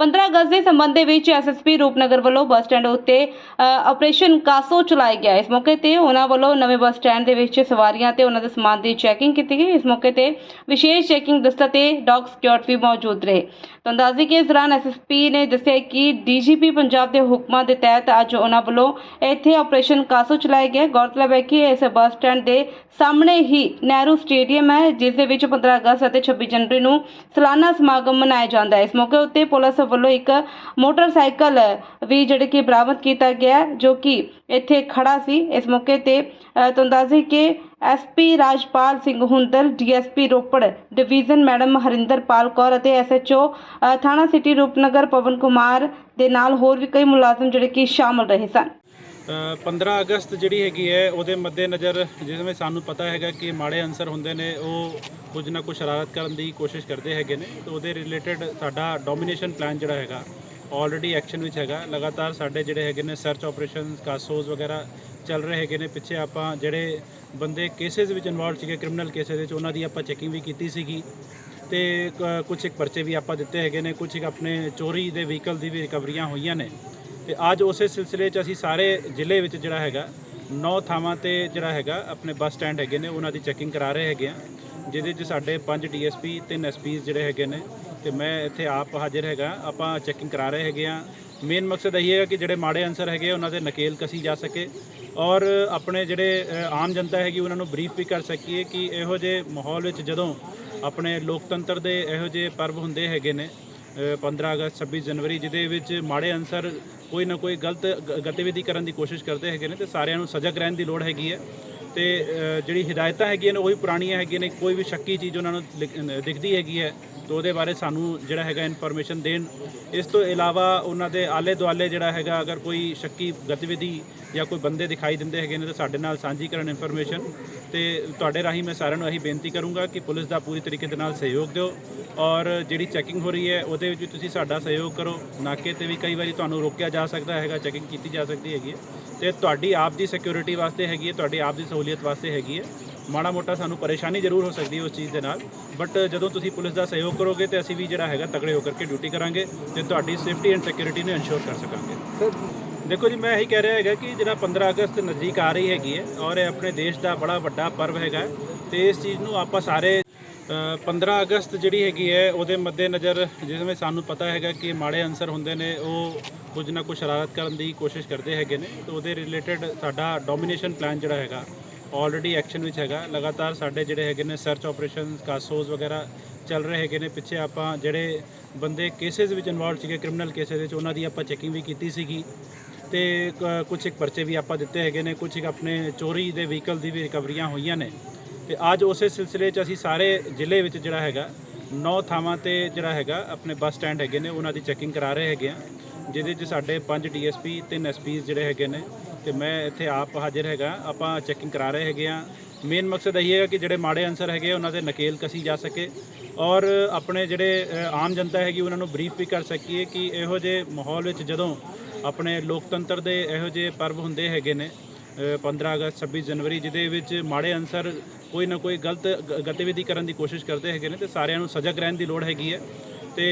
15 ਅਗਸਤ ਦੇ ਸੰਬੰਧ ਦੇ ਵਿੱਚ ਐਸਐਸਪੀ ਰੂਪਨਗਰ ਵੱਲੋਂ ਬੱਸ ਸਟੈਂਡ ਉੱਤੇ ਆਪਰੇਸ਼ਨ ਕਾਸੋ ਚਲਾਇਆ ਗਿਆ ਇਸ ਮੌਕੇ ਤੇ ਉਹਨਾਂ ਵੱਲੋਂ ਨਵੇਂ ਬੱਸ ਸਟੈਂਡ ਦੇ ਵਿੱਚ ਸਵਾਰੀਆਂ ਤੇ ਉਹਨਾਂ ਦੇ ਸਮਾਨ ਦੀ ਚੈਕਿੰਗ ਕੀਤੀ ਗਈ। ਇਸ ਮੌਕੇ ਤੇ ਵਿਸ਼ੇਸ਼ ਚੈਕਿੰਗ ਦਸਤਾ ਤੇ ਡੌਗ ਸਕਿਉਰਟੀ ਵੀ ਮੌਜੂਦ ਰਹੇ। ਤਾਂ ਅੰਦਾਜ਼ੇ ਕਿ ਇਸ ਦੌਰਾਨ ਐਸਐਸਪੀ ਨੇ ਦੱਸਿਆ ਕਿ ਡੀਜੀਪੀ ਪੰਜਾਬ ਦੇ ਹੁਕਮਾਂ ਦੇ ਤਹਿਤ ਅੱਜ ਉਹਨਾਂ ਵੱਲੋਂ ਇੱਥੇ ਆਪਰੇਸ਼ਨ ਕਾਸੋ ਚਲਾਇਆ ਗਿਆ ਗੌਰਤਲਬ ਹੈ ਕਿ ਇਸ ਬੱਸ ਸਟੈਂਡ ਦੇ ਸਾਹਮਣੇ ਹੀ ਨਹਿਰੂ ਸਟੇਡੀਅਮ ਹੈ, ਜਿਸ ਦੇ ਵਿੱਚ 15 ਅਗਸਤ ਅਤੇ 26 ਜਨਵਰੀ ਨੂੰ ਸਾਲਾਨਾ ਸਮਾਗਮ ਮਨਾਇਆ ਜਾਂਦਾ ਹੈ। ਇਸ ਮੌਕੇ ਉੱਤੇ ਪੁਲਿਸ ਵੱਲੋਂ ਇੱਕ ਮੋਟਰਸਾਈਕਲ ਵੀ ਜਿਹੜੇ ਕਿ ਬਰਾਮਦ ਕੀਤਾ ਗਿਆ ਜੋ ਕਿ ਇੱਥੇ ਖੜਾ ਸੀ। ਇਸ ਮੌਕੇ ਤੇ ਅ, ਤੁਹਾਨੂੰ ਦੱਸ ਦੇਈਏ ਕਿ SP Rajpal Singh Hundal DSP Ropar division madam Harinderpal Kaur ਅਤੇ ਐਸਐਚਓ ਥਾਣਾ ਸਿਟੀ ਰੂਪਨਗਰ ਪਵਨ ਕੁਮਾਰ ਦੇ ਨਾਲ ਹੋਰ ਵੀ ਕਈ ਮੁਲਾਜ਼ਮ ਜਿਹੜੇ ਕਿ ਸ਼ਾਮਲ ਰਹੇ ਸਨ। 15 ਅਗਸਤ ਜਿਹੜੀ ਹੈਗੀ ਹੈ, ਉਹਦੇ ਮੱਦੇਨਜ਼ਰ ਜਿਵੇਂ ਸਾਨੂੰ ਪਤਾ ਹੈਗਾ ਕਿ ਮਾੜੇ ਅਨਸਰ ਹੁੰਦੇ ਨੇ, ਉਹ ਕੁਝ ਨਾ ਕੁਝ ਸ਼ਰਾਰਤ ਕਰਨ ਦੀ ਕੋਸ਼ਿਸ਼ ਕਰਦੇ ਹੈਗੇ ਨੇ। ਤੇ ਉਹਦੇ ਰਿਲੇਟਡ ਸਾਡਾ ਡੋਮੀਨੇਸ਼ਨ ਪਲਾਨ ਜਿਹੜਾ ਹੈਗਾ ਆਲਰੇਡੀ ਐਕਸ਼ਨ ਵਿੱਚ ਹੈਗਾ। ਲਗਾਤਾਰ ਸਾਡੇ ਜਿਹੜੇ ਹੈਗੇ ਨੇ ਸਰਚ ਆਪਰੇਸ਼ਨਸ ਕਾਸੋਸ ਵਗੈਰਾ ਚੱਲ ਰਹੇ ਹੈਗੇ ਨੇ। ਪਿੱਛੇ ਆਪਾਂ ਜਿਹੜੇ ਬੰਦੇ ਕੇਸਿਸ ਵਿੱਚ ਇਨਵੋਲਵ ਸੀਗੇ ਕ੍ਰਿਮੀਨਲ ਕੇਸਿਸ ਵਿੱਚ, ਉਹਨਾਂ ਦੀ ਆਪਾਂ ਚੈਕਿੰਗ ਵੀ ਕੀਤੀ ਸੀਗੀ। ਤੇ ਕ- ਕੁਝ ਇੱਕ ਪਰਚੇ ਵੀ ਆਪਾਂ ਦਿੱਤੇ ਹੈਗੇ ਨੇ ਕੁਝ ਇੱਕ ਆਪਣੇ ਚੋਰੀ ਦੇ ਵਹੀਕਲ ਦੀ ਵੀ ਰਿਕਵਰੀਆਂ ਹੋਈਆਂ ਨੇ। ਤੇ ਅੱਜ ਉਸੇ ਸਿਲਸਿਲੇ 'ਚ ਅਸੀਂ ਸਾਰੇ ਜ਼ਿਲ੍ਹੇ ਵਿੱਚ ਜਿਹੜਾ ਹੈਗਾ, ਨੌ ਥਾਵਾਂ ਤੇ ਜਿਹੜਾ ਹੈਗਾ, ਆਪਣੇ ਬੱਸ ਸਟੈਂਡ ਹੈਗੇ ਨੇ, ਉਹਨਾਂ ਦੀ ਚੈਕਿੰਗ ਕਰਾ ਰਹੇ ਹੈਗੇ ਆ। ਜਿਹਦੇ 'ਚ ਸਾਡੇ ਪੰਜ ਡੀਐਸਪੀ, ਤਿੰਨ ਐਸਪੀਸ ਜਿਹੜੇ ਹੈਗੇ ਨੇ, ਤੇ ਮੈਂ ਇੱਥੇ ਆਪ ਹਾਜ਼ਰ ਹੈਗਾ, ਆਪਾਂ ਚੈਕਿੰਗ ਕਰਾ ਰਹੇ ਹੈਗੇ ਆ। ਮੇਨ ਮਕਸਦ ਇਹੀ ਹੈਗਾ ਕਿ ਜਿਹੜੇ ਮਾੜੇ ਅਨਸਰ ਹੈਗੇ ਉਹਨਾਂ ਦੇ ਨਕੇਲ ਕਸੀ ਜਾ ਸਕੇ। ਔਰ ਆਪਣੇ ਜਿਹੜੇ ਆਮ ਜਨਤਾ ਹੈਗੀ, ਉਹਨਾਂ ਨੂੰ ਬਰੀਫ ਵੀ ਕਰ ਸਕੀਏ ਕਿ ਇਹੋ ਜਿਹੇ ਮਾਹੌਲ ਵਿੱਚ ਜਦੋਂ ਆਪਣੇ ਲੋਕਤੰਤਰ ਦੇ ਇਹੋ ਜਿਹੇ ਪਰਵ ਹੁੰਦੇ ਹੈਗੇ ਨੇ 15 ਅਗਸਤ 26 ਜਨਵਰੀ, ਜਿਹਦੇ ਵਿੱਚ ਮਾੜੇ ਅਨਸਰ ਕੋਈ ਨਾ ਕੋਈ ਗਲਤ ਗ- ਗਤੀਵਿਧੀ ਕਰਨ ਦੀ ਕੋਸ਼ਿਸ਼ ਕਰਦੇ ਹੈਗੇ ਨੇ ਤੇ ਸਾਰਿਆਂ ਨੂੰ ਸਜਗ ਰਹਿਣ ਦੀ ਲੋੜ ਹੈਗੀ ਹੈ। ਤੇ ਜਿਹੜੀ ਹਦਾਇਤਾਂ ਹੈਗੀਆਂ ਨੇ ਉਹ ਵੀ ਪੁਰਾਣੀਆਂ ਹੈਗੀਆਂ ਨੇ, ਕੋਈ ਵੀ ਸ਼ੱਕੀ ਚੀਜ਼ ਉਹਨਾਂ ਨੂੰ ਲਿਖ- ਦਿਖਦੀ ਹੈਗੀ ਹੈ। ਤਾਂ ਉਹਦੇ ਬਾਰੇ ਸਾਨੂੰ ਜਿਹੜਾ ਹੈਗਾ ਇਨਫੋਰਮੇਸ਼ਨ ਦੇਣ। ਇਸ ਤੋਂ ਇਲਾਵਾ ਉਹਨਾਂ ਦੇ ਆਲੇ ਦੁਆਲੇ ਜਿਹੜਾ ਹੈਗਾ, ਅਗਰ ਕੋਈ ਸ਼ੱਕੀ ਗਤੀਵਿਧੀ ਜਾਂ ਕੋਈ ਬੰਦੇ ਦਿਖਾਈ ਦਿੰਦੇ ਹੈਗੇ ਨੇ, ਤਾਂ ਸਾਡੇ ਨਾਲ ਸਾਂਝੀ ਕਰਨ ਇਨਫੋਰਮੇਸ਼ਨ। ਤੇ ਤੁਹਾਡੇ ਰਾਹੀਂ ਮੈਂ ਸਾਰਿਆਂ ਨੂੰ ਇਹੀ ਬੇਨਤੀ ਕਰੂੰਗਾ ਕਿ ਪੁਲਿਸ ਦਾ ਪੂਰੀ ਤਰੀਕੇ ਦੇ ਨਾਲ ਸਹਿਯੋਗ ਦਿਓ ਔਰ ਜਿਹੜੀ ਚੈਕਿੰਗ ਹੋ ਰਹੀ ਹੈ, ਉਹਦੇ ਵਿੱਚ ਵੀ ਤੁਸੀਂ ਸਾਡਾ ਸਹਿਯੋਗ ਕਰੋ। ਨਾਕੇ ਤੇ ਵੀ ਕਈ ਵਾਰੀ ਤੁਹਾਨੂੰ ਰੋਕਿਆ ਜਾ ਸਕਦਾ ਹੈਗਾ, ਚੈਕਿੰਗ ਕੀਤੀ ਜਾ ਸਕਦੀ ਹੈਗੀ ਹੈ। ਤੇ ਤੁਹਾਡੀ ਆਪ ਦੀ ਸਿਕਿਉਰਿਟੀ ਵਾਸਤੇ ਹੈਗੀ ਹੈ, ਤੁਹਾਡੀ ਆਪ ਦੀ ਸਹੂਲੀਅਤ ਵਾਸਤੇ ਹੈਗੀ ਹੈ। ਮਾੜਾ ਮੋਟਾ ਸਾਨੂੰ ਪਰੇਸ਼ਾਨੀ ਜ਼ਰੂਰ ਹੋ ਸਕਦੀ ਹੈ ਉਸ ਚੀਜ਼ ਦੇ ਨਾਲ। ਬਟ ਜਦੋਂ ਤੁਸੀਂ ਪੁਲਿਸ ਦਾ ਸਹਿਯੋਗ ਕਰੋਗੇ ਤੇ ਅਸੀਂ ਵੀ ਜਿਹੜਾ ਹੈਗਾ ਤਕੜੇ ਹੋ ਕਰਕੇ ਡਿਊਟੀ ਕਰਾਂਗੇ ਤੇ ਤੁਹਾਡੀ ਸੇਫਟੀ ਐਂਡ ਸਿਕਿਉਰਿਟੀ ਨੂੰ ਇਨਸ਼ੋਰ ਕਰ ਸਕਾਂਗੇ। ਦੇਖੋ ਜੀ ਮੈਂ ਇਹੀ ਕਹਿ ਰਿਹਾ ਹੈਗਾ ਕਿ ਜਿਹੜਾ 15 ਅਗਸਤ ਨਜ਼ਦੀਕ ਆ ਰਹੀ ਹੈਗੀ ਹੈ ਔਰ ਇਹ ਆਪਣੇ ਦੇਸ਼ ਦਾ ਬੜਾ ਵੱਡਾ ਪਰਵ ਹੈਗਾ ਹੈ ਤੇ ਇਸ ਚੀਜ਼ ਨੂੰ ਆਪਾਂ ਸਾਰੇ ਅ, 15 ਅਗਸਤ ਜਿਹੜੀ ਹੈਗੀ ਹੈ ਉਹਦੇ ਮੱਦੇਨਜ਼ਰ ਜਿਵੇਂ ਸਾਨੂੰ ਪਤਾ ਹੈਗਾ ਕਿ ਮਾੜੇ ਅਨਸਰ ਹੁੰਦੇ ਨੇ ਉਹ ਕੁਝ ਨਾ ਕੁਝ ਸ਼ਰਾਰਤ ਕਰਨ ਦੀ ਕੋਸ਼ਿਸ਼ ਕਰਦੇ ਹੈਗੇ ਨੇ ਤੇ ਉਹਦੇ ਰਿਲੇਟਡ ਸਾਡਾ ਡੋਮੀਨੇਸ਼ਨ ਪਲਾਨ ਜਿਹੜਾ ਹੈਗਾ ਆਲਰੇਡੀ ਐਕਸ਼ਨ ਵਿੱਚ ਹੈਗਾ। ਲਗਾਤਾਰ ਸਾਡੇ ਜਿਹੜੇ ਹੈਗੇ ਨੇ ਸਰਚ ਆਪਰੇਸ਼ਨਸ ਕਾਸੋਸ ਵਗੈਰਾ ਚੱਲ ਰਹੇ ਹੈਗੇ ਨੇ। ਪਿੱਛੇ ਆਪਾਂ ਜਿਹੜੇ ਬੰਦੇ ਕੇਸਿਸ ਵਿੱਚ ਇਨਵੋਲਵ ਸੀਗੇ ਕ੍ਰਿਮੀਨਲ ਕੇਸਿਸ ਵਿੱਚ, ਉਹਨਾਂ ਦੀ ਆਪਾਂ ਚੈਕਿੰਗ ਵੀ ਕੀਤੀ ਸੀਗੀ। ਤੇ ਕ- ਕੁਝ ਇੱਕ ਪਰਚੇ ਵੀ ਆਪਾਂ ਦਿੱਤੇ ਹੈਗੇ ਨੇ। ਕੁਝ ਇੱਕ ਆਪਣੇ ਚੋਰੀ ਦੇ ਵਹੀਕਲ ਦੀ ਵੀ ਰਿਕਵਰੀਆਂ ਹੋਈਆਂ ਨੇ। ਤੇ ਅੱਜ ਉਸੇ ਸਿਲਸਿਲੇ 'ਚ ਅਸੀਂ ਸਾਰੇ ਜ਼ਿਲ੍ਹੇ ਵਿੱਚ ਜਿਹੜਾ ਹੈਗਾ, ਨੌ ਥਾਵਾਂ ਤੇ ਜਿਹੜਾ ਹੈਗਾ, ਆਪਣੇ ਬੱਸ ਸਟੈਂਡ ਹੈਗੇ ਨੇ। ਉਹਨਾਂ ਦੀ ਚੈਕਿੰਗ ਕਰਾ ਰਹੇ ਹੈਗੇ ਆ। ਜਿਹਦੇ 'ਚ ਸਾਡੇ ਪੰਜ ਡੀਐਸਪੀ ਤਿੰਨ ਐਸਪੀਸ ਜਿਹੜੇ ਹੈਗੇ ਨੇ। ਤੇ ਮੈਂ ਇੱਥੇ ਆਪ ਹਾਜ਼ਰ ਹੈਗਾ। ਆਪਾਂ ਚੈਕਿੰਗ ਕਰਾ ਰਹੇ ਹੈਗੇ ਆ ਮੇਨ ਮਕਸਦ ਇਹੀ ਹੈਗਾ ਕਿ ਜਿਹੜੇ ਮਾੜੇ ਅਨਸਰ ਹੈਗੇ ਉਹਨਾਂ ਦੇ ਨਕੇਲ ਕਸੀ ਜਾ ਸਕੇ। ਔਰ ਆਪਣੇ ਜਿਹੜੇ ਆਮ ਜਨਤਾ ਹੈਗੀ ਉਹਨਾਂ ਨੂੰ ਬਰੀਫ ਵੀ ਕਰ ਸਕੀਏ ਕਿ ਇਹੋ ਜਿਹੇ ਮਾਹੌਲ ਵਿੱਚ ਜਦੋਂ ਆਪਣੇ ਲੋਕਤੰਤਰ ਦੇ ਇਹੋ ਜਿਹੇ ਪਰਵ ਹੁੰਦੇ ਹੈਗੇ ਨੇ ਅ, 15 ਅਗਸਤ 26 ਜਨਵਰੀ ਜਿਹਦੇ ਵਿੱਚ ਮਾੜੇ ਅਨਸਰ ਕੋਈ ਨਾ ਕੋਈ ਗਲਤ ਗ- ਗਤੀਵਿਧੀ ਕਰਨ ਦੀ ਕੋਸ਼ਿਸ਼ ਕਰਦੇ ਹੈਗੇ ਨੇ ਤੇ ਸਾਰਿਆਂ ਨੂੰ ਸਜਗ ਰਹਿਣ ਦੀ ਲੋੜ ਹੈਗੀ ਹੈ। ਤੇ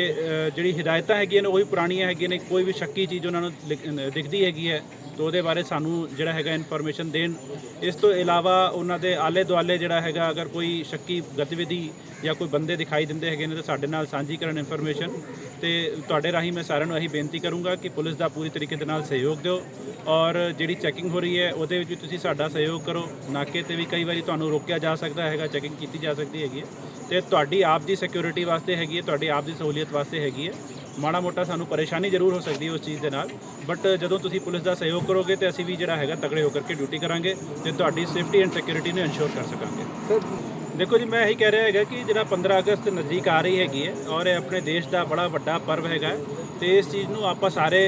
ਜਿਹੜੀ ਹਦਾਇਤਾਂ ਹੈਗੀਆਂ ਨੇ ਉਹ ਵੀ ਪੁਰਾਣੀਆਂ ਹੈਗੀਆਂ ਨੇ ਕੋਈ ਵੀ ਸ਼ੱਕੀ ਚੀਜ਼ ਉਹਨਾਂ ਨੂੰ ਲਿਖ- ਦਿਖਦੀ ਹੈਗੀ ਹੈ। ਤਾਂ ਉਹਦੇ ਬਾਰੇ ਸਾਨੂੰ ਜਿਹੜਾ ਹੈਗਾ ਇਨਫੋਰਮੇਸ਼ਨ ਦੇਣ। ਇਸ ਤੋਂ ਇਲਾਵਾ ਉਹਨਾਂ ਦੇ ਆਲੇ ਦੁਆਲੇ ਜਿਹੜਾ ਹੈਗਾ, ਅਗਰ ਕੋਈ ਸ਼ੱਕੀ ਗਤੀਵਿਧੀ ਜਾਂ ਕੋਈ ਬੰਦੇ ਦਿਖਾਈ ਦਿੰਦੇ ਹੈਗੇ ਨੇ, ਤਾਂ ਸਾਡੇ ਨਾਲ ਸਾਂਝੀ ਕਰਨ ਇਨਫੋਰਮੇਸ਼ਨ। ਤੇ ਤੁਹਾਡੇ ਰਾਹੀਂ ਮੈਂ ਸਾਰਿਆਂ ਨੂੰ ਇਹੀ ਬੇਨਤੀ ਕਰੂੰਗਾ ਕਿ ਪੁਲਿਸ ਦਾ ਪੂਰੀ ਤਰੀਕੇ ਦੇ ਨਾਲ ਸਹਿਯੋਗ ਦਿਓ। ਔਰ ਜਿਹੜੀ ਚੈਕਿੰਗ ਹੋ ਰਹੀ ਹੈ, ਉਹਦੇ ਵਿੱਚ ਵੀ ਤੁਸੀਂ ਸਾਡਾ ਸਹਿਯੋਗ ਕਰੋ। ਨਾਕੇ ਤੇ ਵੀ ਕਈ ਵਾਰੀ ਤੁਹਾਨੂੰ ਰੋਕਿਆ ਜਾ ਸਕਦਾ ਹੈਗਾ, ਚੈਕਿੰਗ ਕੀਤੀ ਜਾ ਸਕਦੀ ਹੈਗੀ ਹੈ। ਤੇ ਤੁਹਾਡੀ ਆਪ ਦੀ ਸਿਕਿਉਰਿਟੀ ਵਾਸਤੇ ਹੈਗੀ ਹੈ, ਤੁਹਾਡੀ ਆਪ ਦੀ ਸਹੂਲੀਅਤ ਵਾਸਤੇ ਹੈਗੀ ਹੈ। ਮਾੜਾ ਮੋਟਾ ਸਾਨੂੰ ਪਰੇਸ਼ਾਨੀ ਜ਼ਰੂਰ ਹੋ ਸਕਦੀ ਹੈ ਉਸ ਚੀਜ਼ ਦੇ ਨਾਲ। ਬਟ ਜਦੋਂ ਤੁਸੀਂ ਪੁਲਿਸ ਦਾ ਸਹਿਯੋਗ ਕਰੋਗੇ ਤੇ ਅਸੀਂ ਵੀ ਜਿਹੜਾ ਹੈਗਾ ਤਗੜੇ ਹੋ ਕਰਕੇ ਡਿਊਟੀ ਕਰਾਂਗੇ ਤੇ ਤੁਹਾਡੀ ਸੇਫਟੀ ਐਂਡ ਸਿਕਿਉਰਿਟੀ ਨੂੰ ਇਨਸ਼ੋਰ ਕਰ ਸਕਾਂਗੇ। ਦੇਖੋ ਜੀ, ਮੈਂ ਇਹੀ ਕਹਿ ਰਿਹਾ ਹੈਗਾ ਕਿ ਜਿਹੜਾ 15 ਅਗਸਤ ਨਜ਼ਦੀਕ ਆ ਰਹੀ ਹੈਗੀ ਹੈ ਔਰ ਇਹ ਆਪਣੇ ਦੇਸ਼ ਦਾ ਬੜਾ ਵੱਡਾ ਪਰਵ ਹੈਗਾ ਹੈ ਤੇ ਇਸ ਚੀਜ਼ ਨੂੰ ਆਪਾਂ ਸਾਰੇ